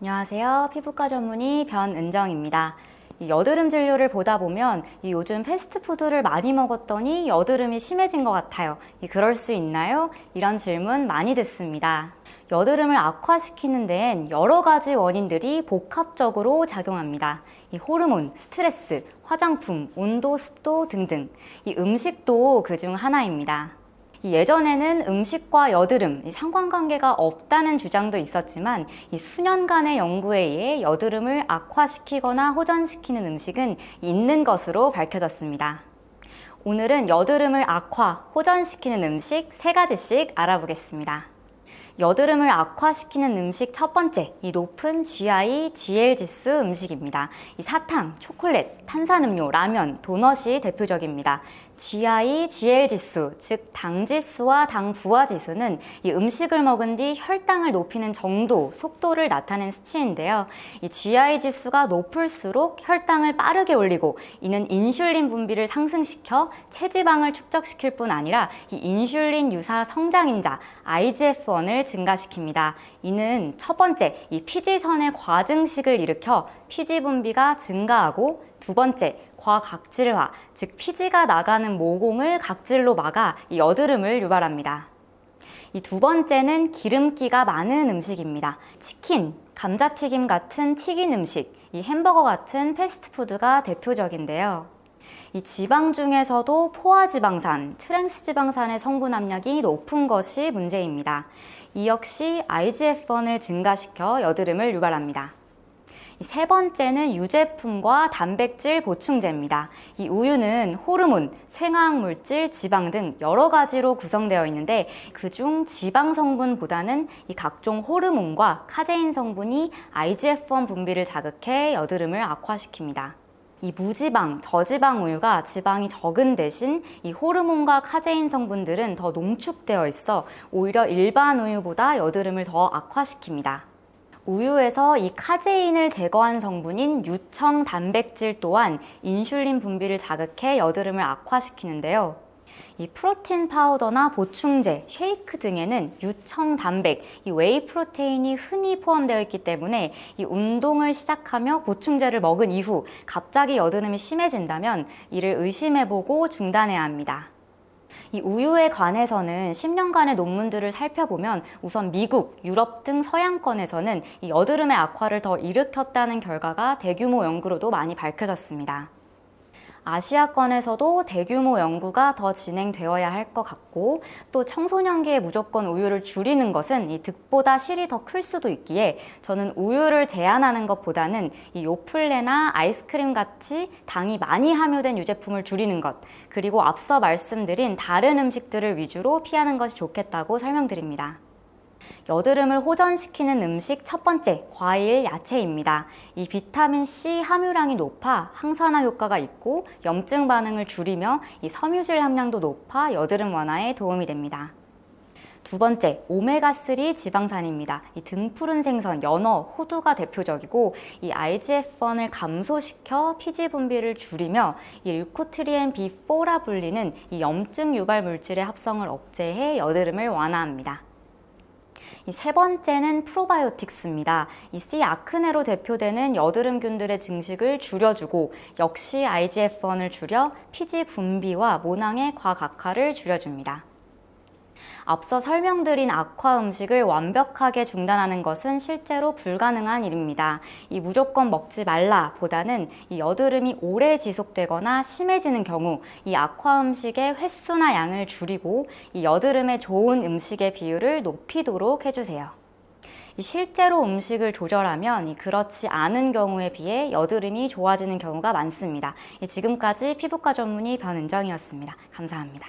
안녕하세요. 피부과 전문의 변은정입니다. 이 여드름 진료를 보다 보면 이 요즘 패스트푸드를 많이 먹었더니 여드름이 심해진 것 같아요. 이 그럴 수 있나요? 이런 질문 많이 듣습니다. 여드름을 악화시키는 데엔 여러 가지 원인들이 복합적으로 작용합니다. 이 호르몬, 스트레스, 화장품, 온도, 습도 등등. 이 음식도 그 중 하나입니다. 이 예전에는 음식과 여드름 이 상관관계가 없다는 주장도 있었지만 이 수년간의 연구에 의해 여드름을 악화시키거나 호전시키는 음식은 있는 것으로 밝혀졌습니다. 오늘은 여드름을 악화, 호전시키는 음식 세 가지씩 알아보겠습니다. 여드름을 악화시키는 음식 첫 번째, 이 높은 GI, GL 지수 음식입니다. 이 사탕, 초콜릿, 탄산음료, 라면, 도넛이 대표적입니다. GI, GL 지수, 즉 당 지수와 당 부하 지수는 이 음식을 먹은 뒤 혈당을 높이는 정도, 속도를 나타낸 수치인데요. 이 GI 지수가 높을수록 혈당을 빠르게 올리고 이는 인슐린 분비를 상승시켜 체지방을 축적시킬 뿐 아니라 이 인슐린 유사 성장인자 IGF-1을 증가시킵니다. 이는 첫 번째 이 피지선의 과증식을 일으켜 피지 분비가 증가하고 두 번째 과각질화, 즉 피지가 나가는 모공을 각질로 막아 이 여드름을 유발합니다. 이 두 번째는 기름기가 많은 음식입니다. 치킨, 감자튀김 같은 튀긴 음식, 이 햄버거 같은 패스트푸드가 대표적인데요. 이 지방 중에서도 포화지방산, 트랜스지방산의 성분 함량이 높은 것이 문제입니다. 이 역시 IGF-1을 증가시켜 여드름을 유발합니다. 세 번째는 유제품과 단백질 보충제입니다. 이 우유는 호르몬, 쇠화학 물질, 지방 등 여러 가지로 구성되어 있는데 그중 지방 성분보다는 이 각종 호르몬과 카제인 성분이 IGF-1 분비를 자극해 여드름을 악화시킵니다. 이 무지방, 저지방 우유가 지방이 적은 대신 이 호르몬과 카제인 성분들은 더 농축되어 있어 오히려 일반 우유보다 여드름을 더 악화시킵니다. 우유에서 이 카제인을 제거한 성분인 유청 단백질 또한 인슐린 분비를 자극해 여드름을 악화시키는데요. 이 프로틴 파우더나 보충제, 쉐이크 등에는 유청 단백, 이 웨이 프로테인이 흔히 포함되어 있기 때문에 이 운동을 시작하며 보충제를 먹은 이후 갑자기 여드름이 심해진다면 이를 의심해보고 중단해야 합니다. 이 우유에 관해서는 10년간의 논문들을 살펴보면 우선 미국, 유럽 등 서양권에서는 이 여드름의 악화를 더 일으켰다는 결과가 대규모 연구로도 많이 밝혀졌습니다. 아시아권에서도 대규모 연구가 더 진행되어야 할 것 같고 또 청소년기에 무조건 우유를 줄이는 것은 이 득보다 실이 더 클 수도 있기에 저는 우유를 제한하는 것보다는 이 요플레나 아이스크림 같이 당이 많이 함유된 유제품을 줄이는 것 그리고 앞서 말씀드린 다른 음식들을 위주로 피하는 것이 좋겠다고 설명드립니다. 여드름을 호전시키는 음식 첫 번째, 과일, 야채입니다. 이 비타민 C 함유량이 높아 항산화 효과가 있고 염증 반응을 줄이며 이 섬유질 함량도 높아 여드름 완화에 도움이 됩니다. 두 번째, 오메가3 지방산입니다. 이 등푸른 생선, 연어, 호두가 대표적이고 이 IGF-1을 감소시켜 피지 분비를 줄이며 이 류코트리엔 B4라 불리는 이 염증 유발 물질의 합성을 억제해 여드름을 완화합니다. 이세 번째는 프로바이오틱스입니다. 이 C 아크네로 대표되는 여드름균들의 증식을 줄여주고 역시 IGF-1을 줄여 피지 분비와 모낭의 과각화를 줄여줍니다. 앞서 설명드린 악화 음식을 완벽하게 중단하는 것은 실제로 불가능한 일입니다. 이 무조건 먹지 말라 보다는 이 여드름이 오래 지속되거나 심해지는 경우 이 악화 음식의 횟수나 양을 줄이고 이 여드름에 좋은 음식의 비율을 높이도록 해주세요. 실제로 음식을 조절하면 그렇지 않은 경우에 비해 여드름이 좋아지는 경우가 많습니다. 지금까지 피부과 전문의 변은정이었습니다. 감사합니다.